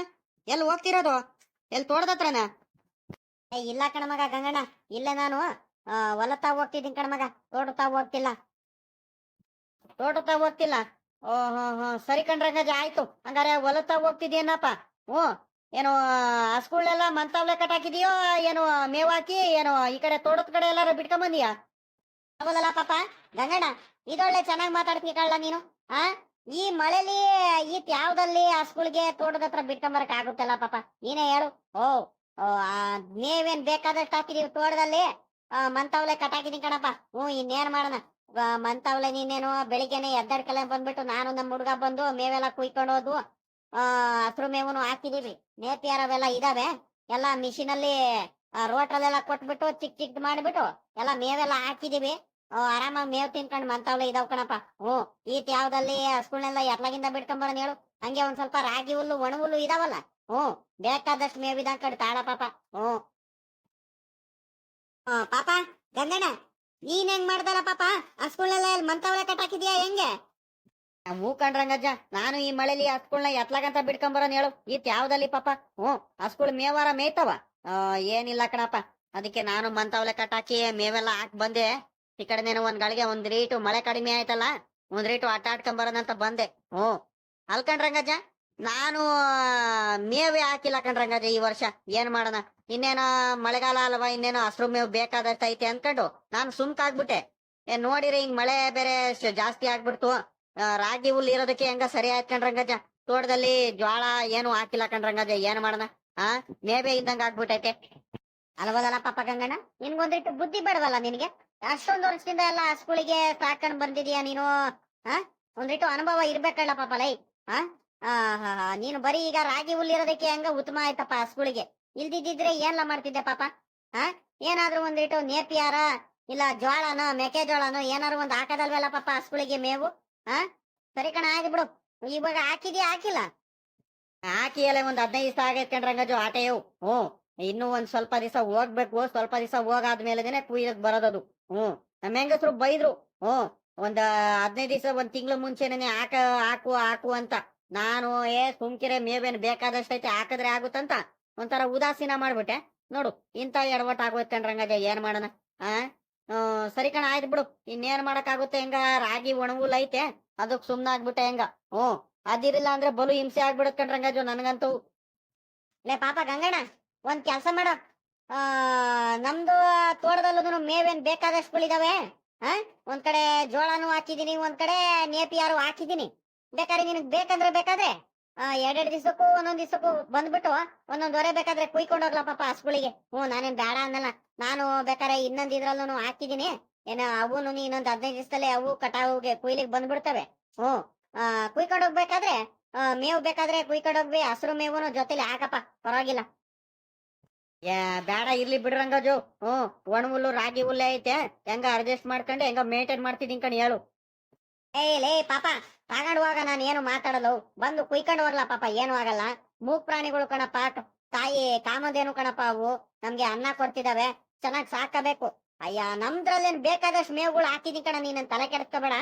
ಎಲ್ಲಿ ಹೋಗ್ತಿರೋದು? ಎಲ್ಲಿ ತೋಟದತ್ರನ ಏ, ಇಲ್ಲ ಕಣಮಗ ಗಂಗಣ್ಣ. ಇಲ್ಲೇ ನಾನು. ಹೊಲತಾ ಹೋಗ್ತಿದ್ದೀನಿ ಕಣಮಗ ತೋಟತಾ ಹೋಗ್ತಿಲ್ಲ. ತೋಟತಾ ಹೋಗ್ತಿಲ್ಲ. ಓ ಹೋ. ಹೋ ಸರಿ ಕಣ್ರಂಗಜ ಆಯ್ತು. ಹಂಗಾರೆ ಹೊಲತಾ ಹೋಗ್ತಿದ್ಯೇನಪ್ಪ? ಹ್ಞೂ. ಏನು ಹಸ್ಗಳೆಲ್ಲ ಮಂತಾವ್ಲೆ ಕಟ್ಟಾಕಿದೀಯೋ, ಏನು, ಮೇವಾಕಿ, ಏನು, ಈ ಕಡೆ ತೋಡದ ಕಡೆ ಎಲ್ಲಾರು ಬಿಟ್ಕೊಂಬಂದಿಯಾ? ಬಂದಿಯಾ ಪಾಪ. ಗಂಗಣ್ಣ, ಇದೊಳ್ಳೆ ಚೆನ್ನಾಗಿ ಮಾತಾಡ್ತೀನಿ ಕಳ್ಳ ನೀನು. ಆ? ಈ ಮಳೆಲಿ ಈತ್ ಯಾವ್ದಲ್ಲಿ ಹಸುಗಳಿಗೆ ತೋಟದ ಹತ್ರ ಬಿಟ್ಕೊಂಬರಕ್ ಆಗುತ್ತಲ್ಲ ಪಾಪ. ನೀನೇ ಹೇಳು. ಓ ನೀವೇನ್ ಬೇಕಾದಷ್ಟು ಹಾಕಿದೀವಿ ತೋಟದಲ್ಲಿ? ಮಂತಾವ್ಲೆ ಕಟಾಕಿದೀನಿ ಕಣಪ್ಪ. ಹ್ಞೂ, ಇನ್ನೇನ್ ಮಾಡೋಣ? ಮಂತಾವ್ಲೆ ನೀನೇನು ಬೆಳಿಗ್ಗೆನೆ ಎದ್ದಡ್ಕಲೆ ಬಂದ್ಬಿಟ್ಟು ನಾನು ನಮ್ಮ ಹುಡುಗ ಬಂದು ಮೇವೆಲ್ಲ ಕುಯ್ಕೊಂಡು ಹೋದ್ವು. ಆ, ಹಸ್ರು ಮೇವುನು ಹಾಕಿದೀವಿ. ನೇಪಿಯರ್ ಅವೆಲ್ಲ ಇದಾವೆ. ಎಲ್ಲ ಮಿಷಿನ್ ಅಲ್ಲಿ ರೋಟ್ರಲ್ಲೆಲ್ಲ ಕೊಟ್ಬಿಟ್ಟು ಚಿಕ್ಕ ಚಿಕ್ಕದ್ ಮಾಡಿಬಿಟ್ಟು ಎಲ್ಲ ಮೇವೆಲ್ಲ ಹಾಕಿದೀವಿ. ಆರಾಮಾಗಿ ಮೇವ್ ತಿನ್ಕೊಂಡ್ ಮಂತವಲೆ ಇದಾವ್ ಕಣಪ್ಪ. ಹ್ಞೂ ಈತ್ ಯಾವ್ದಲ್ಲಿ ಹಸ್ಗಳನ್ನೆಲ್ಲ ಎತ್ಲಾಗಿಂದ ಬಿಡ್ಕೊಂಬರೋನ್ ಹೇಳು. ಹಂಗೆ ಒಂದ್ ಸ್ವಲ್ಪ ರಾಗಿ ಹುಲ್ಲು, ಒಣ ಹುಲ್ಲು ಇದಾವಲ್ಲ. ಹ್ಞೂ, ಬೇಕಾದಷ್ಟು ಮೇವಿದ ಕಡೆ ತಾಳ ಪಾಪ. ಹ್ಮ್ ಪಾಪ ಗಂಗಣ್ಣ ನೀನ್ ಹೆಂಗ್ ಮಾಡ್ದಲ್ಲ ಪಾಪ? ಹಸ್ಗಳನ್ನೆಲ್ಲ ಮಂತಾವ್ಲೆ ಕಟ್ಟಾಕಿದ್ಯಾ ಹೆಂಗೆ? ಹೂ ಕಂಡ್ರಂಗಜ್ಜ ನಾನು ಈ ಮಳೆಲಿ ಹಸ್ಗಳನ್ನ ಎತ್ಲಾಗಂತ ಬಿಡ್ಕೊಂಬರೋನ್ ಹೇಳು. ಈತ್ ಯಾವ್ದಲ್ಲಿ ಪಾಪ. ಹ್ಞೂ ಹಸ್ಗಳು ಮೇವಾರ ಮೇಯ್ತವ. ಏನಿಲ್ಲ ಕಣಪ್ಪ. ಅದಕ್ಕೆ ನಾನು ಮಂತಾವ್ಲೆ ಕಟ್ಟಾಕಿ ಮೇವೆಲ್ಲ ಹಾಕ್ ಬಂದೆ. ಈ ಕಡೆನೇನೋ ಒಂದ್ ಗಳಿಗೆ ಒಂದ್ ರೀಟು, ಮಳೆ ಕಡಿಮೆ ಆಯ್ತಲ್ಲ, ಒಂದ್ ರೀಟು ಆಟ ಆಡ್ಕೊಂಬರೋದಂತ ಬಂದೆ. ಹ್ಞೂ. ಅಲ್ಕಂಡ್ ರಂಗಜ್ಜ ನಾನು ಮೇವೆ ಹಾಕಿಲ್ಲ ಕಣ್ರಂಗಜ್ಜ ಈ ವರ್ಷ. ಏನ್ ಮಾಡೋಣ? ಇನ್ನೇನೋ ಮಳೆಗಾಲ ಅಲ್ವಾ, ಇನ್ನೇನೋ ಹಸಿರು ಮೇವು ಬೇಕಾದಷ್ಟು ಐತೆ ಅನ್ಕೊಂಡು ನಾನು ಸುಮ್ಕಾಗ್ಬಿಟ್ಟೆ ಏ, ನೋಡಿರಿ ಹಿಂಗ್ ಮಳೆ ಬೇರೆ ಜಾಸ್ತಿ ಆಗ್ಬಿಡ್ತು. ರಾಗಿ ಹುಲ್ ಇರೋದಕ್ಕೆ ಹೆಂಗ ಸರಿ ಆಯ್ತು ಕಣ್ರಂಗಜ್ಜ? ತೋಟದಲ್ಲಿ ಜ್ವಾಳ ಏನು ಹಾಕಿಲ್ಲ ಕಣ್ರಂಗಜ್ಜ, ಏನ್ ಮಾಡೋಣ? ಆ, ಮೇವೆ ಇದ್ದಂಗ ಆಗ್ಬಿಟ್ಟೈತೆ. ಅಲ್ವದಲ್ಲ ಪಾಪ ಗಂಗಣ್ಣ? ನಿನ್ಗೊಂದಿಟ್ಟು ಬುದ್ಧಿ ಬೇಡವಲ್ಲ ನಿನಗೆ? ಅಷ್ಟೊಂದು ವರ್ಷದಿಂದ ಎಲ್ಲ ಸ್ಕೂಲಿಗೆ ಸಾಕೊಂಡ್ ಬಂದಿದೀಯ ನೀನು? ಹ? ಒಂದಿಟ್ಟು ಅನುಭವ ಇರ್ಬೇಕಲ್ಲ ಪಾಪ ಲೈ. ಹಾ, ಹಾ. ನೀನು ಬರೀ ಈಗ ರಾಗಿ ಹುಲ್ಲಿರೋದಕ್ಕೆ ಹಂಗ ಉತ್ತಮ ಆಯ್ತಪ್ಪ ಸ್ಕೂಲಿಗೆ? ಇಲ್ದಿದ್ದಿದ್ರೆ ಏನ್ಲ ಮಾಡ್ತಿದ್ದೆ ಪಾಪ? ಆ ಏನಾದ್ರೂ ಒಂದಿಟ್ಟು ನೇಪಿಯಾರ ಇಲ್ಲ ಜೋಳನೋ ಮೆಕ್ಕೆಜೋಳನೋ ಏನಾದ್ರು ಒಂದ್ ಹಾಕದಲ್ವಲ್ಲ ಪಾಪ ಸ್ಕೂಲಿಗೆ ಮೇವು? ಹಾ? ಸರಿ ಕಣ ಆಗಿ ಬಿಡು. ಇವಾಗ ಹಾಕಿದ್ಯಾ ಹಾಕಿಲ್ಲ? ಹಾಕಿ ಎಲ್ಲ ಒಂದ್ ಹದಿನೈದು ಸಾವಿರ ಆಗೈತ್ ಕಣ್ರಂಗಜು ಆಟೆಯವು ಹ್ಞೂ ಇನ್ನು ಒಂದ್ ಸ್ವಲ್ಪ ದಿವಸ ಹೋಗ್ಬೇಕು, ಸ್ವಲ್ಪ ದಿವಸ ಹೋಗಾದ್ಮೇಲೆನೆ ಕುಯ್ಯಕ್ ಬರೋದದು. ಹ್ಮ್ ನಮ್ಮ ಹೆಂಗಸರು ಬೈದ್ರು ಹ್ಮ್ ಒಂದ್ ಹದಿನೈದು ದಿವಸ, ಒಂದ್ ತಿಂಗಳ ಮುಂಚೆನೆ ಹಾಕ, ಹಾಕು ಹಾಕು ಅಂತ. ನಾನು, ಏ, ಸುಮ್ಕಿರೆ, ಮೇವೇನ್ ಬೇಕಾದಷ್ಟೈತೆ ಹಾಕಿದ್ರೆ ಆಗುತ್ತಂತ? ಒಂಥರ ಉದಾಸೀನ ಮಾಡ್ಬಿಟ್ಟೆ. ನೋಡು ಇಂತ ಎಡವಟ್ ಆಗೋಯ್ತು ಕಣ್ರಂಗಜ ಏನ್ ಮಾಡೋಣ? ಆ? ಸರಿ ಕಣ, ಆಯ್ತು ಬಿಡು. ಇನ್ನೇನ್ ಮಾಡಕ್ ಆಗುತ್ತೆ ಹೆಂಗ? ರಾಗಿ ಒಣಗುಲ್ ಐತೆ. ಅದಕ್ ಸುಮ್ನ ಆಗ್ಬಿಟ್ಟೆ ಹೆಂಗ? ಹ್ಮ್ ಅದಿರಿಲ್ಲ ಅಂದ್ರೆ ಬಲು ಹಿಂಸೆ ಆಗ್ಬಿಡತ್ ಕಣ್ರಂಗಜು ನನ್ಗಂತೂ. ಲೇ, ಪಾಪ ಗಂಗಣ್ಣ. ಒಂದ್ ಕೆಲ್ಸ ಮಾಡ. ನಮ್ದು ತೋಟದಲ್ಲೂ ಮೇವೇನ್ ಬೇಕಾದಷ್ಟುಗಳಿದಾವೆ ಹಾ ಒಂದ್ ಕಡೆ ಜೋಳನು ಹಾಕಿದೀನಿ, ಒಂದ್ ಕಡೆ ನೇಪಿಯಾರು ಹಾಕಿದೀನಿ. ಬೇಕಾದ್ರೆ ನಿನಗ್ ಬೇಕಂದ್ರೆ ಬೇಕಾದ್ರೆ ಎರಡೆರಡು ದಿವಸಕ್ಕೂ ಒಂದೊಂದ್ ದಿವಸಕ್ಕೂ ಬಂದ್ಬಿಟ್ಟು ಒಂದೊಂದ್ ಹೊರೆ ಬೇಕಾದ್ರೆ ಕುಯ್ಕೊಂಡು ಹೋಗ್ಲಾ ಪಾಪ ಹಸ್ಗಳಿಗೆ ಹ್ಞೂ, ನಾನೇನ್ ಬೇಡ ಅನ್ನಲ್ಲ. ನಾನು ಬೇಕಾದ್ರೆ ಇನ್ನೊಂದ್ ಇದ್ರಲ್ಲೂ ಹಾಕಿದೀನಿ. ಏನ ಅವನು ಇನ್ನೊಂದ್ ಹದಿನೈದು ದಿವಸದಲ್ಲಿ ಅವು ಕಟಾವುಗೆ ಕುಯ್ಲಿಗೆ ಬಂದ್ಬಿಡ್ತವೆ. ಹ್ಞೂ ಕುಯ್ಕೊಂಡು ಹೋಗ್ಬೇಕಾದ್ರೆ ಮೇವು ಬೇಕಾದ್ರೆ ಕುಯ್ಕೊಂಡು ಹೋಗ್ಬಿ, ಹಸಿರು ಮೇವುನು ಜೊತೆಲಿ ಹಾಕಪ್ಪ, ಪರವಾಗಿಲ್ಲ. ಬೇಡ, ಇರ್ಲಿ ಬಿಡ್ರಂಗಜು ಹ್ಮ್ ಒಣ ಹುಲ್ಲು ರಾಗಿ ಹುಲ್ಲೆ ಐತೆ. ಹೆಂಗ ಅಡ್ಜಸ್ಟ್ ಮಾಡ್ಕೊಂಡು, ಹೆಂಗ ಮೇಂಟೈನ್ ಮಾಡ್ತಿದ್ದೀನಿ ಕಣಿ, ಹೇಳು. ಏಯ್ ಲೇ, ಪಾಪ ತಗೊಂಡುವಾಗ ನಾನು ಏನು ಮಾತಾಡಲು ಬಂದು ಕುಯ್ಕೊಂಡು ಹೋಗ್ಲಾ ಪಾಪ, ಏನು ಆಗಲ್ಲ. ಮೂಕ್ ಪ್ರಾಣಿಗಳು ಕಣಪ್ಪ ತಾಯಿ ಕಾಮದೇನು ಕಣಪ್ಪ ಅವು. ನಮ್ಗೆ ಅನ್ನ ಕೊಡ್ತಿದಾವೆ. ಚೆನ್ನಾಗ್ ಸಾಕಬೇಕು ಅಯ್ಯ, ನಮ್ದ್ರಲ್ಲೇನ್ ಬೇಕಾದಷ್ಟು ಮೇವುಗಳು ಹಾಕಿದೀನಿ ಕಣ, ನೀನ್ ತಲೆ ಕೆಡಿಸ್ಕೋಬೇಡ.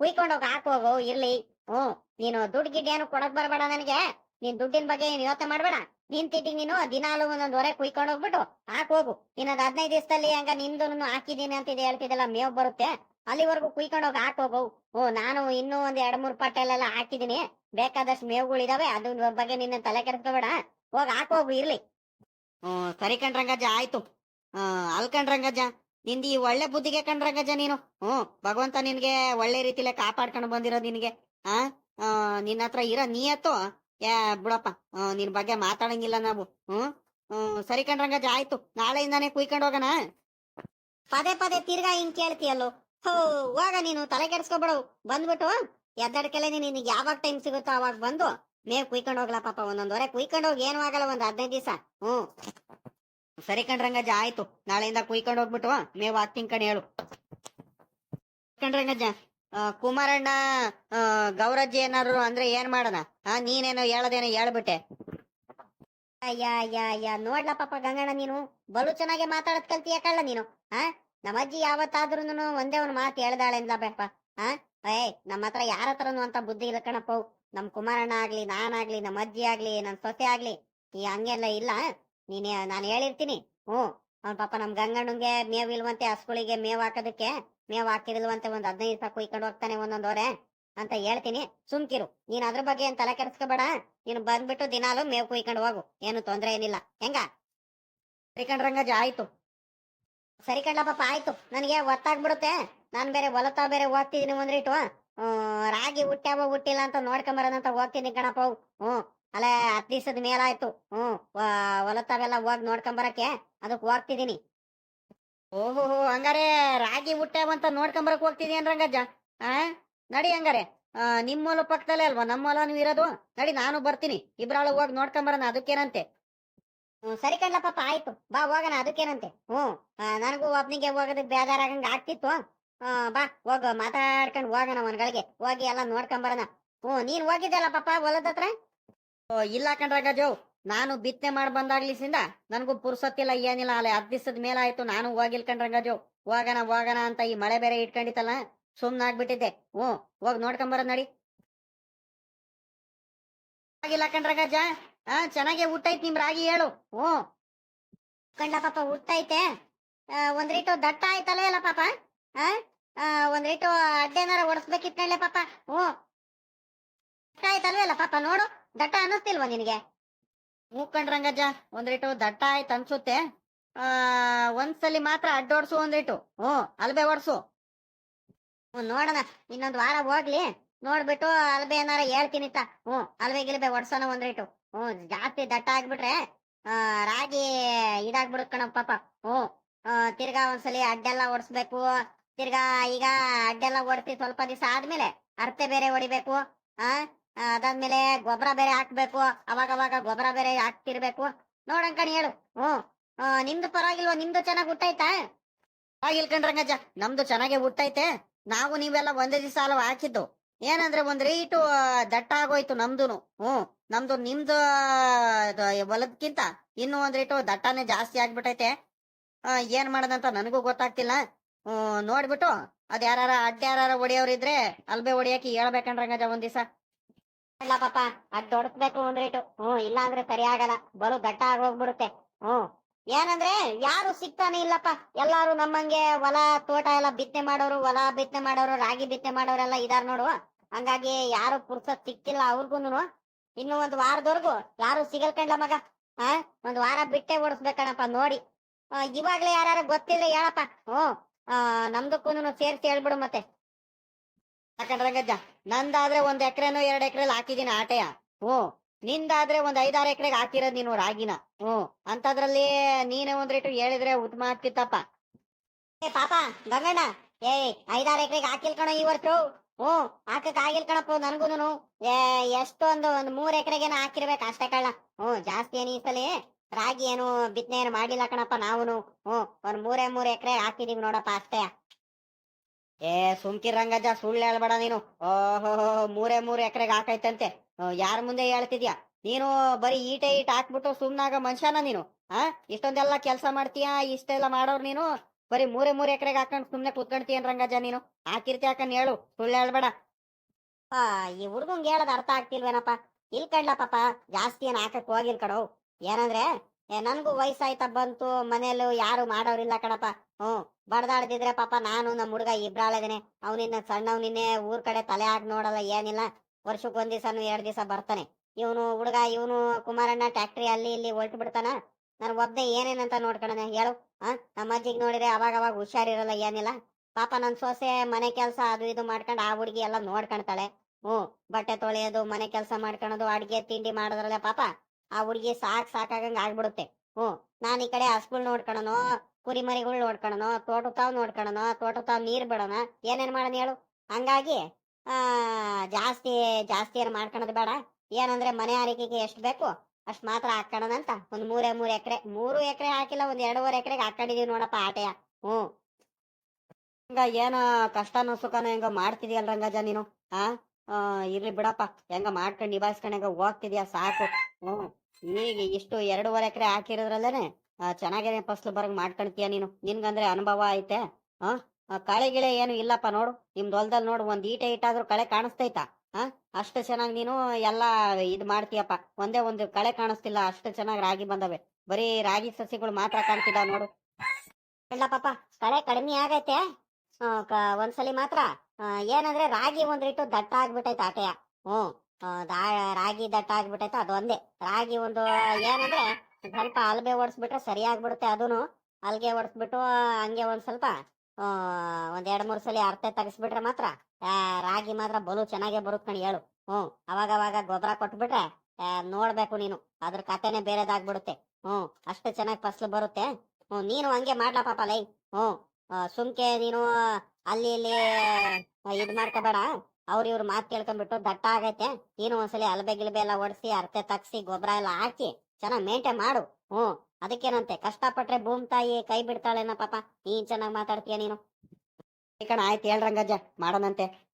ಕುಯ್ಕೊಂಡೋಗ ಹಾಕೋಗು ಇರ್ಲಿ. ಹ್ಮ್ ನೀನು ದುಡ್ಡು ಗಿಡ್ ಏನು ಕೊಡಕ್ ಬರಬೇಡ ನನಗೆ. ನೀನ್ ದುಡ್ಡಿನ ಬಗ್ಗೆ ಏನ್ ಯೋಚನೆ ಮಾಡ್ಬೇಡ. ನಿನ್ ತಿಟ್ಟಿಗೆ ನೀನು ದಿನಾಲು ಒಂದೊಂದ್ ಹೊರೆ ಕುಯ್ಕೊಂಡು ಹೋಗ್ಬಿಟ್ಟು ಹಾಕೋಗು ಇನ್ನೊಂದ್ ಹದಿನೈದು ದಿವಸದಲ್ಲಿ ಹಂಗ ನಿಂದು ಹಾಕಿದೀನಿ ಅಂತ ಇದು ಹೇಳ್ತಿದ್ದಲ್ಲ ಮೇವ್ ಬರುತ್ತೆ. ಅಲ್ಲಿವರೆಗೂ ಕುಯ್ಕೊಂಡು ಹೋಗಿ ಹಾಕೋಗು ಓ ನಾನು ಇನ್ನೂ ಒಂದ್ ಎರಡ್ ಮೂರ್ ಪಟ್ಟೆಲ್ಲ ಹಾಕಿದೀನಿ. ಬೇಕಾದಷ್ಟು ಮೇವುಗಳಿದಾವೆ ಅದ್ರ ಬಗ್ಗೆ ನಿನ್ನ ತಲೆ ಕೆಡಿಸ್ಕೋಬೇಡ. ಹೋಗ್ ಹಾಕೋಗು ಇರ್ಲಿ. ಹ್ಮ್ ಸರಿ ಕಣ್ರಂಗಜ್ಜ ಆಯ್ತು. ಅಲ್ ಕಣ್ರಂಗಜ್ಜ ನಿಂದ ಈ ಒಳ್ಳೆ ಬುದ್ಧಿಗೆ ಕಣ್ರಂಗಜ್ಜ ನೀನು? ಹ್ಮ್ ಭಗವಂತ ನಿನ್ಗೆ ಒಳ್ಳೆ ರೀತಿಲೇ ಕಾಪಾಡ್ಕೊಂಡು ಬಂದಿರೋ ನಿನ್ಗೆ. ಆ ಆ, ನಿನ್ನ ಹತ್ರ ಇರೋ ನೀಯತ್ತು? ಯಾ ಬಿಡಪ್ಪ. ನಿನ್ ಬಗ್ಗೆ ಮಾತಾಡಂಗಿಲ್ಲ ನಾವು. ಹ್ಮ್? ಹ್ಮ್ ಸರಿ ಕಂಡ್ರಂಗಜ್ಜ ಆಯ್ತು. ನಾಳೆಯಿಂದಾನೆ ಕುಯ್ಕೊಂಡು ಹೋಗೋಣ. ಪದೇ ಪದೇ ತಿರ್ಗಾ ಹಿಂಗ್ ಕೇಳ್ತೀಯಲ್ಲೋ. ಹೋ ಹೋಗ ನೀನು ತಲೆ ಕೆಡ್ಸ್ಕೊಬಿಡು. ಬಂದ್ಬಿಟ್ಟು ಎದ್ದಡ್ಕೆಲೆ ನಿನಗೆ ಯಾವಾಗ ಟೈಮ್ ಸಿಗುತ್ತೋ ಅವಾಗ ಬಂದು ಮೇವ್ ಕುಯ್ಕೊಂಡು ಹೋಗ್ಲಾ ಪಾಪ. ಒಂದೊಂದ್ವರೆ ಕುಯ್ಕೊಂಡು ಹೋಗಿ ಏನು ಆಗಲ್ಲ ಒಂದ್ ಹದಿನೈದು ದಿವಸ. ಹ್ಮ್? ಸರಿ ಕಂಡ್ರಂಗಜ್ಜ ಆಯ್ತು. ನಾಳೆಯಿಂದ ಕುಯ್ಕೊಂಡು ಹೋಗ್ಬಿಟ್ಟು ಮೇವ್ ಹಾಕ್ತೀನಿ ಕಣ್ ಹೇಳು. ಕಣ್ರಂಗಜ್ಜ ಆ, ಕುಮಾರಣ್ಣ ಗೌರಜ್ಜಿ ಏನಾದ್ರು ಅಂದ್ರೆ ಏನ್ ಮಾಡೋಣ? ಆ, ನೀನೇನೋ ಹೇಳದೇನೋ ಹೇಳ್ಬಿಟ್ಟೆ. ಅಯ್ಯ ಅಯ್ಯ ನೋಡ್ಲಾ ಪಾಪ ಗಂಗಣ್ಣ ನೀನು. ಬಲು ಚೆನ್ನಾಗಿ ಮಾತಾಡದ್ ಕಲ್ತಿಯ ಕಳ್ಳ ನೀನು. ಹಾ ನಮ್ಮ ಅಜ್ಜಿ ಯಾವತ್ತಾದ್ರೂ ಒಂದೇ ಒಂದು ಮಾತು ಹೇಳ್ದಾಳೆ ಅಂದ್ಲ ಬೇಪ ಆ ಏ ನಮ್ಮ ಹತ್ರ ಯಾರ ಹತ್ರನು ಅಂತ ಬುದ್ಧಿ ಇಲ್ಲ ಕಣಪ್ಪ. ನಮ್ ಕುಮಾರಣ್ಣ ಆಗ್ಲಿ, ನಾನಾಗ್ಲಿ ನಮ್ಮ ಅಜ್ಜಿ ಆಗ್ಲಿ, ನನ್ ಸೊಸೆ ಆಗ್ಲಿ, ಈ ಹಂಗೆಲ್ಲ ಇಲ್ಲ. ನೀನೇ, ನಾನು ಹೇಳಿರ್ತೀನಿ. ಹ್ಞೂ, ಅವ್ನ ಪಾಪ ನಮ್ ಗಂಗಣ್ಣಂಗೆ ಮೇವ್ ಇಲ್ವಂತೆ ಹಸ್ಗಳಿಗೆ ಮೇವ್ ಹಾಕೋದಕ್ಕೆ. ಮೇವ್ ಹಾಕಿರಲ್ವಂತೆ ಒಂದ್ ಹದಿನೈದು ದಿವಸ ಕುಯ್ಕೊಂಡು ಹೋಗ್ತಾನೆ ಒಂದೊಂದೋರೆ ಅಂತ ಹೇಳ್ತೀನಿ. ಸುಮ್ಕಿರು ನೀನ್ ಅದ್ರ ಬಗ್ಗೆ ಏನ್ ತಲೆ ಕೆಡಿಸ್ಕೋಬೇಡ. ನೀನು ಬಂದ್ಬಿಟ್ಟು ದಿನಾಲು ಮೇವ್ ಕುಯ್ಕೊಂಡು ಹೋಗು. ಏನು ತೊಂದ್ರೆ ಏನಿಲ್ಲ. ಹೆಂಗ? ಸರಿ ರಂಗಜ ಆಯ್ತು. ಸರಿ ಕಣ್ಲ ಪಾಪ ಆಯ್ತು. ನನಗೆ ಒತ್ತಾಗ್ಬಿಡುತ್ತೆ. ನಾನ್ ಬೇರೆ ಹೊಲತ ಬೇರೆ ಹೋಗ್ತಿದೀನಿ ಒಂದ್ರಿಟ್ಟು ರಾಗಿ ಹುಟ್ಟ್ಯಾವ ಹುಟ್ಟಿಲ್ಲ ಅಂತ ನೋಡ್ಕೊಂಬರೋದಂತ ಹೋಗ್ತೀನಿ ಕಣಪ್ಪ. ಹ್ಮ್, ಅಲ್ಲೇ ಹತ್ತು ದಿವಸದ ಮೇಲಾಯ್ತು. ಹ್ಮ್ ಹೊಲತಾವೆಲ್ಲ ಹೋಗಿ ನೋಡ್ಕೊಂಬರಕ್ಕೆ ಅದಕ್ಕೆ ಹೋಗ್ತಿದೀನಿ ಓಹೋ ಹಂಗಾರೆ ರಾಗಿ ಹುಟ್ಟ್ಯಾವಂತ ನೋಡ್ಕೊಂಬರಕ್ ಹೋಗ್ತಿದ್ಯ ರಂಗಜ್ಜ ಆ? ನಡಿ ಹಂಗಾರೆ. ನಿಮ್ಮ ಹೊಲ ಪಕ್ಕದಲ್ಲೇ ಅಲ್ವಾ? ನಮ್ಮ ಹೊಲ ನೀವು ಇರೋದು? ನಡಿ, ನಾನು ಬರ್ತೀನಿ. ಇಬ್ರಾಳು ಹೋಗಿ ನೋಡ್ಕೊಂಬರೋಣ, ಅದಕ್ಕೇನಂತೆ. ಸರಿ ಕಣ್ಲ ಪಾಪ, ಆಯ್ತು. ಬಾ, ಹೋಗೋಣ, ಅದಕ್ಕೇನಂತೆ. ಹ್ಮ್ ನನಗೂ ಒಬ್ನಿಗೆ ಹೋಗೋದಕ್ಕೆ ಬೇಜಾರಾಗಂಗ ಆಗ್ತಿತ್ತು. ಬಾ, ಹೋಗ, ಮಾತಾಡ್ಕೊಂಡು ಹೋಗೋಣ ಒಂದ್ಗಳಿಗೆ ಹೋಗಿ ಎಲ್ಲ ನೋಡ್ಕೊಂಬರೋಣ. ಹ್ಮ್, ನೀನ್ ಹೋಗಿದ್ದಲ್ಲ ಪಾಪ, ಹೊಲದ ಹತ್ರ? ಇಲ್ಲ ಕಣ್ರಾಗ ಜೋ ನಾನು ಬಿತ್ತನೆ ಮಾಡಿ ಬಂದಾಗ್ಲಿಸಿಂದ ನನಗೂ ಪುರ್ಸೊತ್ತಿಲ್ಲ ಏನಿಲ್ಲ ಅಲ್ಲೇ ಹತ್ತು ದಿವಸದ ಆಯ್ತು. ನಾನು ಹೋಗಿಲ್ ಕಣ್ರಂಗ ಜೋ ಹೋಗೋಣ ಹೋಗೋಣ ಅಂತ ಈ ಮಳೆ ಬೇರೆ ಇಟ್ಕೊಂಡಿತ್ತಲ್ಲ ಸುಮ್ನಾಗ್ಬಿಟ್ಟಿದ್ದೆ ಹ್ಞೂ ಹೋಗಿ ನೋಡ್ಕೊಂಬರೋದ್ ನಡಿ. ಆಗಿಲ್ಲ ಕಣ್ರಗಜ್ಜ ಹಾ ಚೆನ್ನಾಗೆ ಊಟೈತ್ ನಿಮ್ ರಾಗಿ ಹೇಳು. ಹ್ಞೂ. ಕಂಡ ಪಾಪ ಹುಟ್ಟೈತೆ ಒಂದ್ ರೀಟು ದಟ್ಟ ಆಯ್ತಲ್ಲ ಇಲ್ಲ ಪಾಪ? ಆ, ಒಂದ್ ರೀಟು ಅಡ್ಡೇನಾರ ಓಡಿಸ್ಬೇಕಿತ್ತಲ್ಲೇ ಪಾಪ? ಹ್ಞೂ. ದಟ್ಟ ಆಯ್ತಲ್ವಲ್ಲ ಪಾಪ ನೋಡು. ದಟ್ಟ ಅನ್ನಿಸ್ತಿಲ್ವಾ ನಿನಗೆ? ಕಣ್ರಂಗಜ್ಜ ಒಂದ್ ರೀಟು ದಟ್ಟ ಆಯ್ತು ಅನ್ಸುತ್ತೆ. ಆ ಒಂದ್ಸಲಿ ಮಾತ್ರ ಅಡ್ಡೋಡ್ಸು ಒಂದಿಟ್ಟು. ಹ್ಞೂ ಅಲ್ಬೆ ಓಡ್ಸು. ನೋಡೋಣ ಇನ್ನೊಂದ್ ವಾರ ಹೋಗ್ಲಿ. ನೋಡ್ಬಿಟ್ಟು ಅಲ್ಬೆ ಏನಾರ ಹೇಳ್ತೀನಿ ತ. ಹ್ಞೂ ಅಲ್ಬೆ ಗಿಲ್ಬೆ ಒಡ್ಸೋಣ ಒಂದ್ರಿಟ್ಟು ಹ್ಞೂ ಜಾಸ್ತಿ ದಟ್ಟ ಆಗ್ಬಿಟ್ರೆ ಆ ರಾಗಿ ಇದಾಗ್ಬಿಡುತ್ ಕಣ ಪಾಪ. ಹ್ಞೂ ತಿರ್ಗಾ ಒಂದ್ಸಲಿ ಅಡ್ಡೆಲ್ಲ ಓಡಿಸ್ಬೇಕು. ತಿರ್ಗಾ ಈಗ ಅಡ್ಡೆಲ್ಲ ಓಡಿಸಿ ಸ್ವಲ್ಪ ದಿವಸ ಆದ್ಮೇಲೆ ಅರ್ತೆ ಬೇರೆ ಹೊಡಿಬೇಕು ಆ, ಅದಾದ್ಮೇಲೆ ಗೊಬ್ಬರ ಬೇರೆ ಹಾಕ್ಬೇಕು. ಅವಾಗ ಅವಾಗ ಗೊಬ್ಬರ ಬೇರೆ ಹಾಕ್ತಿರ್ಬೇಕು. ನೋಡಂಕಣಿ ಹೇಳು. ಹ್ಮ್ ನಿಮ್ದು ಪರವಾಗಿಲ್ವಾ? ನಿಮ್ದು ಚೆನ್ನಾಗಿ ಹುಟ್ಟೈತಾ ಆಗಿಲ್ ಕಣ್ರಂಗಜ್ಜ ನಮ್ದು ಚೆನ್ನಾಗೆ ಹುಟ್ಟೈತೆ ನಾವು ನೀವೆಲ್ಲ ಒಂದೇ ದಿವಸ ಅಲ್ವ ಹಾಕಿದ್ದು? ಏನಂದ್ರೆ ಒಂದ್ ರೀಟು ದಟ್ಟ ಆಗೋಯ್ತು ನಮ್ದುನು. ಹ್ಮ್ ನಮ್ದು ನಿಮ್ದು ಹೊಲದ್ಕಿಂತ ಇನ್ನು ಒಂದ್ ರೀಟು ದಟ್ಟನೇ ಜಾಸ್ತಿ ಆಗ್ಬಿಟೈತೆ. ಏನ್ ಮಾಡದಂತ ನನಗೂ ಗೊತ್ತಾಗ್ತಿಲ್ಲ. ಹ್ಮ್ ನೋಡ್ಬಿಟ್ಟು ಅದ್ ಯಾರ ಅಡ್ಡ ಯಾರ ಹೊಡಿಯೋರಿದ್ರೆ ಅಲ್ಬೆ ಹೊಡಿಯಕ್ಕೆ ಹೇಳ್ಬೇಕಂಡ್ರಂಗಜ್ಜ ಒಂದ್ ದಿವಸ. ಇಲ್ಲ ಪಾಪ, ಅದ್ ಹೊಡ್ಸ್ಬೇಕು ಒಂದ್ ರೇಟು ಹ್ಮ್ ಇಲ್ಲ ಅಂದ್ರೆ ಸರಿ ಆಗಲ್ಲ ಬಲು ದಟ್ಟ ಆಗೋಗ್ಬಿಡುತ್ತೆ ಹ್ಮ್. ಏನಂದ್ರೆ, ಯಾರು ಸಿಗ್ತಾನೆ ಇಲ್ಲಪ್ಪ. ಎಲ್ಲಾರು ನಮ್ಮಂಗೆ ಹೊಲ, ತೋಟ ಎಲ್ಲ ಬಿತ್ತನೆ ಮಾಡೋರು, ಹೊಲ ಬಿತ್ತನೆ ಮಾಡೋರು, ರಾಗಿ ಬಿತ್ತನೆ ಮಾಡೋರೆಲ್ಲ ಇದಾರ ನೋಡು. ಹಂಗಾಗಿ ಯಾರು ಪುರ್ಸತ್ ಸಿಕ್ತಿಲ್ಲ ಅವ್ರಿಗೂನು ಇನ್ನು ಒಂದ್ ವಾರದವರೆಗೂ ಯಾರು ಸಿಗಲ್ಕಂಡ್ಲ ಮಗ? ಆ? ಒಂದ್ ವಾರ ಬಿಟ್ಟೆ ಓಡಿಸ್ಬೇಕಣಪ್ಪ, ನೋಡಿ. ಇವಾಗ್ಲೇ ಯಾರು ಗೊತ್ತಿಲ್ಲ ಹೇಳಪ್ಪ. ಹ್ಮ್. ಆ ನಮ್ದಕ್ಕೂನು ಸೇರ್ಸಿ ಹೇಳ್ಬಿಡು ಮತ್ತೆ. ಯಾಕಂದ್ರಂಗಜ್ಜ ನಂದಾದ್ರೆ ಒಂದ್ ಎಕರೆನೋ ಎರಡ್ ಎಕರೆಲಿ ಹಾಕಿದೀನಿ ಆಟೆಯ. ಹ್ಞೂ. ನಿಂದಾದ್ರೆ ಒಂದ್ ಐದಾರು ಎಕರೆಗೆ ಹಾಕಿರೋದ್ ನೀನು ರಾಗಿನ. ಹ್ಮ್ ಅಂತದ್ರಲ್ಲಿ ನೀನೇ ಒಂದ್ ರೇಟು ಹೇಳಿದ್ರೆ ಉತ್ತಮ ಆಗ್ತಿತ್ತಪ್ಪ ಏ, ಪಾಪ, ಗಂಗಣ್ಣ. ಏ ಐದಾರು ಎಕರೆಗೆ ಹಾಕಿಲ್ ಕಣ ಈ ವರ್ಷ. ಹ್ಮ್ ಹಾಕಕ್ ಆಗಿಲ್ ಕಣಪ್ಪ ನನ್ಗೂನು ಏ, ಎಷ್ಟೊಂದು ಒಂದ್ ಮೂರ್ ಎಕರೆಗೇನ ಹಾಕಿರ್ಬೇಕು ಅಷ್ಟೇ ಕಳ್ಳ. ಹ್ಮ್ ಜಾಸ್ತಿ ಏನ್ ಈ ಸಲ ರಾಗಿ ಏನು ಬಿತ್ತನೆ ಏನು ಮಾಡಿಲ್ಲ ಕಣಪ್ಪ ನಾವುನು. ಹ್ಮ್ ಒಂದ್ ಮೂರೇ ಮೂರ್ ಎಕರೆ ಹಾಕಿದೀವಿ ನೋಡಪ್ಪ ಅಷ್ಟೇ. ಏ ಸುಮ್ಕಿರ್ ರಂಗಜ್ಜ ಸುಳ್ಳು ಹೇಳ್ಬೇಡ ನೀನು. ಓಹೋ, ಮೂರೇ ಮೂರು ಎಕರೆಗೆ ಹಾಕೈತಂತೆ. ಯಾರ ಮುಂದೆ ಹೇಳ್ತಿದ್ಯಾ? ನೀನು ಬರೀ ಈಟೆ ಈಟ್ ಹಾಕ್ಬಿಟ್ಟು ಸುಮ್ನಾಗ ಮನುಷ್ಯನ ನೀನು, ಆ? ಇಷ್ಟೊಂದೆಲ್ಲ ಕೆಲಸ ಮಾಡ್ತೀಯ? ಇಷ್ಟೆಲ್ಲ ಮಾಡೋರ್ ನೀನು? ಬರೀ ಮೂರೇ ಮೂರು ಎಕರೆಗೆ ಹಾಕೊಂಡು ಸುಮ್ನೆ ಕುತ್ಕೊಂಡ್ತೀಯನ್ ರಂಗಜ್ಜ ನೀನು? ಹಾಕಿರ್ತಿ ಹಾಕನ್ ಹೇಳು, ಸುಳ್ಳು ಹೇಳ್ಬೇಡ. ಆ, ಈ ಹುಡ್ಗಂಗ್ ಹೇಳದ್ ಅರ್ಥ ಆಗ್ತಿಲ್ವೇನಪ್ಪ? ಇಲ್ ಕಣ್ಲ ಪಾಪ, ಜಾಸ್ತಿ ಏನ್ ಹಾಕಕ್ ಹೋಗಿಲ್ ಕಡೋ ಏನಂದ್ರೆ ನನ್ಗೂ ವಯಸ್ಸಾಯ್ತಾ ಬಂತು, ಮನೇಲೂ ಯಾರು ಮಾಡೋರಿಲ್ಲ ಕಣಪ್ಪ. ಹ್ಮ್. ಬಡ್ದಾಡ್ದಿದ್ರೆ ಪಾಪ, ನಾನು ನಮ್ಮ ಹುಡುಗ ಇಬ್ರಾಳದೇನೆ. ಅವನಿನ್ನ ಸಣ್ಣವನಿನ್ನೇ ಊರ್ ಕಡೆ ತಲೆ ಹಾಕಿ ನೋಡಲ್ಲ, ಏನಿಲ್ಲ. ವರ್ಷಕ್ಕೆ ಒಂದ್ ದಿವಸನು ಎರಡ್ ದಿವಸ ಬರ್ತಾನೆ. ಇವನು ಹುಡುಗ, ಇವನು ಕುಮಾರಣ್ಣ ಟ್ಯಾಕ್ಟ್ರಿ ಅಲ್ಲಿ ಇಲ್ಲಿ ಹೊಲ್ಟ್ ಬಿಡ್ತಾನ. ನಾನು ಒಬ್ಬನೇ ಏನೇನಂತ ನೋಡ್ಕೊಳ್ಳೋಣ ಹೇಳು. ಆ, ನಮ್ಮ ಅಜ್ಜಿಗೆ ನೋಡಿದ್ರೆ ಅವಾಗ ಅವಾಗ ಹುಷಾರಿರಲ್ಲ, ಏನಿಲ್ಲ. ಪಾಪ ನನ್ ಸೊಸೆ ಮನೆ ಕೆಲಸ ಅದು ಇದು ಮಾಡ್ಕೊಂಡು ಆ ಹುಡುಗಿ ಎಲ್ಲ ನೋಡ್ಕೊಳ್ತಾಳೆ ಹ್ಞೂ, ಬಟ್ಟೆ ತೊಳೆಯೋದು, ಮನೆ ಕೆಲಸ ಮಾಡ್ಕೊಳೋದು ಅಡ್ಗೆ ತಿಂಡಿ ಮಾಡೋದ್ರಲ್ಲ ಪಾಪ, ಆ ಹುಡುಗಿ ಸಾಕ್ ಸಾಕಾಗಂಗ್ ಆಗ್ಬಿಡುತ್ತೆ. ಹ್ಞೂ, ನಾನು ಈ ಕಡೆ ಹಸ್ಗಳು ನೋಡ್ಕೊಳನೋ ಕುರಿ ಮರಿಗಳು ನೋಡ್ಕೊಳನೋ ತೋಟ ತಾವ್ ನೋಡ್ಕೊಳನೋ ತೋಟ ತಾವ್ ನೀರ್ ಬಿಡೋಣ ಏನೇನ್ ಮಾಡೋಣ ಹೇಳು? ಹಂಗಾಗಿ, ಆ, ಜಾಸ್ತಿ ಜಾಸ್ತಿ ಏನ್ ಮಾಡ್ಕೊಳೋದು ಬೇಡ. ಏನಂದ್ರೆ ಮನೆ ಆರೈಕೆಗೆ ಎಷ್ಟ್ ಬೇಕು, ಅಷ್ಟ್ ಮಾತ್ರ ಹಾಕೋಣ ಅಂತ. ಒಂದ್ ಮೂರೇ, ಮೂರು ಎಕರೆ ಮೂರು ಎಕರೆ ಹಾಕಿಲ್ಲ, ಒಂದ್ ಎರಡೂವರೆ ಎಕರೆಗೆ ಹಾಕೊಂಡಿದೀವಿ ನೋಡಪ್ಪ ಆಟೆಯ. ಹ್ಮ್ ಹಿಂಗ ಏನ ಕಷ್ಟನೋ ಸುಖನೋ ಹೆಂಗ ಮಾಡ್ತಿದ್ಯಲ್ ರಂಗಜ ನೀನು? ಆ? ಇರ್ಲಿ ಬಿಡಪ್ಪ. ಹೆಂಗ ಮಾಡ್ಕೊಂಡ್ ನಿಭಾಯಿಸ್ಕೊಂಡ್ ಹೆಂಗ ಹೋಗ್ತಿದ್ಯಾ ಸಾಕು. ಹ್ಮ್ ಈಗ ಇಷ್ಟು ಎರಡೂವರೆ ಎಕರೆ ಹಾಕಿರೋದ್ರಲ್ಲೇನೆ ಚೆನ್ನಾಗೇನೆ ಫಸ್ಲು ಬರಂಗ್ ಮಾಡ್ಕೊಂತೀಯ ನೀನು? ನಿನ್ಗಂದ್ರೆ ಅನುಭವ ಐತೆ. ಆ ಆ, ಕಳೆ ಗಿಳೆ ಏನು ಇಲ್ಲಪ್ಪ ನೋಡು. ನಿಮ್ ದೊಲ್ದಲ್ಲಿ ನೋಡು ಒಂದ್ ಈಟೆ ಇಟ್ಟಾದ್ರೂ ಕಳೆ ಕಾಣಿಸ್ತೈತಾ? ಆ ಅಷ್ಟು ಚೆನ್ನಾಗಿ ನೀನು ಎಲ್ಲಾ ಇದ್ ಮಾಡ್ತೀಯಪ್ಪ. ಒಂದೇ ಒಂದು ಕಳೆ ಕಾಣಿಸ್ತಿಲ್ಲ ಅಷ್ಟು ಚೆನ್ನಾಗಿ ರಾಗಿ ಬಂದವೆ. ಬರೀ ರಾಗಿ ಸಸಿಗಳು ಮಾತ್ರ ಕಾಣ್ತಿದಾವ್ ನೋಡು. ಇಲ್ಲ ಪಾಪ ಕಳೆ ಕಡಿಮೆ ಆಗೈತೆ. ಆ, ಒಂದ್ಸಲಿ ಮಾತ್ರ. ಆ, ಏನಂದ್ರೆ ರಾಗಿ ಒಂದಿಟ್ಟು ದಟ್ಟ ಆಗ್ಬಿಟ್ಟೈತೆ ಆಟೆಯ. ಹ್ಮ್ ಆ, ರಾಗಿ ದಟ್ಟ ಆಗ್ಬಿಟ್ಟೈತೆ ಅದೊಂದೇ. ರಾಗಿ ಒಂದು ಏನಂದ್ರೆ ಸ್ವಲ್ಪ ಅಲ್ಬೆ ಓಡಿಸ್ಬಿಟ್ರೆ ಸರಿ ಆಗ್ಬಿಡುತ್ತೆ ಅದೂ ಅಲ್ಗೆ ಓಡಿಸ್ಬಿಟ್ಟು ಹಂಗೆ ಒಂದ್ ಸ್ವಲ್ಪ ಒಂದ್ ಎರಡ್ ಮೂರ್ ಸಲ ಅರ್ತೆ ತೆಗಿಸ್ಬಿಟ್ರೆ ಮಾತ್ರ ರಾಗಿ ಮಾತ್ರ ಬಲು ಚೆನ್ನಾಗೆ ಬರುತ್ತೆ ಕಣಿ ಹೇಳು. ಹ್ಮ್ ಅವಾಗ ಅವಾಗ ಗೊಬ್ಬರ ಕೊಟ್ಬಿಟ್ರೆ ನೋಡ್ಬೇಕು ನೀನು. ಅದ್ರ ಕತೆನೆ ಬೇರೆದಾಗ್ಬಿಡುತ್ತೆ. ಹ್ಮ್ ಅಷ್ಟು ಚೆನ್ನಾಗಿ ಫಸ್ಲು ಬರುತ್ತೆ. ಹ್ಮ್ ನೀನು ಹಂಗೆ ಮಾಡ್ಲಾ ಪಾಪ ಲೈ. ಹ್ಮ್ ಸುಮ್ಕೆ ನೀನು, ಅಲ್ಲಿ ಇಲ್ಲಿ ಇದ್ ಮಾಡ್ಕೋಬೇಡ. ಅವ್ರ ಇವ್ರ ಮಾತು ಕೇಳ್ಕೊಂಡ್ಬಿಟ್ಟು ದಟ್ಟ ಆಗೈತೆ ನೀನು ಒಂದ್ಸಲಿ ಅಲ್ಬೆ ಗಿಲ್ಬೆ ಎಲ್ಲ ಓಡಿಸಿ ಅರ್ತೆ ತಗ್ಸಿ, ಗೊಬ್ಬರ ಎಲ್ಲ ಹಾಕಿ ಚೆನ್ನಾಗಿ ಮೇಂಟೈನ್ ಮಾಡು. ಹ್ಞೂ. ಅದಕ್ಕೇನಂತೆ, ಕಷ್ಟಪಟ್ರೆ ಭೂಮಿ ತಾಯಿ ಕೈ ಬಿಡ್ತಾಳೆನ ಪಾಪ. ನೀನ್ ಚೆನ್ನಾಗಿ ಮಾತಾಡ್ತೀಯ ನೀನು. ಕಣ, ಆಯ್ತು ಹೇಳ್ರಂಗಜ್ಜ, ಮಾಡೋಣಂತೆ.